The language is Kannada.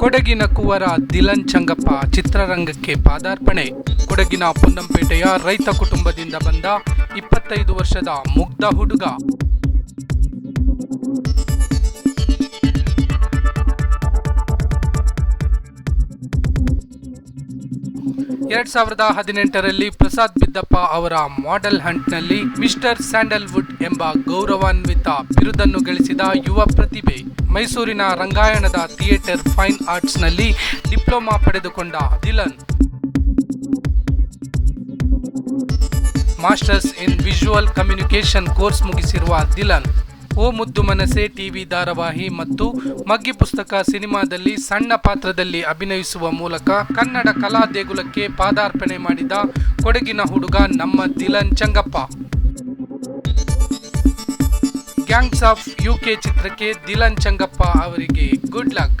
ಕೊಡಗಿನ ಕುವರ ದಿಲನ್ ಚಂಗಪ್ಪ ಚಿತ್ರರಂಗಕ್ಕೆ ಪಾದಾರ್ಪಣೆ. ಕೊಡಗಿನ ಪೊನ್ನಂಪೇಟೆಯ ರೈತ ಕುಟುಂಬದಿಂದ ಬಂದ ಇಪ್ಪತ್ತೈದು ವರ್ಷದ ಮುಗ್ಧ ಹುಡುಗ. ಎರಡ್ ಸಾವಿರದ ಹದಿನೆಂಟರಲ್ಲಿ ಪ್ರಸಾದ್ ಬಿದ್ದಪ್ಪ ಅವರ ಮಾಡೆಲ್ ಹಂಟ್ನಲ್ಲಿ ಮಿಸ್ಟರ್ ಸ್ಯಾಂಡಲ್ವುಡ್ ಎಂಬ ಗೌರವಾನ್ವಿತ ಬಿರುದನ್ನು ಗಳಿಸಿದ ಯುವ ಪ್ರತಿಭೆ. ಮೈಸೂರಿನ ರಂಗಾಯಣದ ಥಿಯೇಟರ್ ಫೈನ್ ಆರ್ಟ್ಸ್ನಲ್ಲಿ ಡಿಪ್ಲೊಮಾ ಪಡೆದುಕೊಂಡ Dilan. Masters in visual communication course ಮುಗಿಸಿರುವ Dilan O Muddu Manase TV ಧಾರಾವಾಹಿ ಮತ್ತು ಮಗ್ಗಿ ಪುಸ್ತಕ ಸಿನಿಮಾದಲ್ಲಿ ಸಣ್ಣ ಪಾತ್ರದಲ್ಲಿ ಅಭಿನಯಿಸುವ ಮೂಲಕ ಕನ್ನಡ ಕಲಾ ದೇಗುಲಕ್ಕೆ ಪಾದಾರ್ಪಣೆ ಮಾಡಿದ ಕೊಡಗಿನ ಹುಡುಗ ನಮ್ಮ Dilan Changappa. Gangs of UK ಚಿತ್ರಕ್ಕೆ ದಿಲನ್ ಚಂಗಪ್ಪ ಅವರಿಗೆ ಗುಡ್ ಲಕ್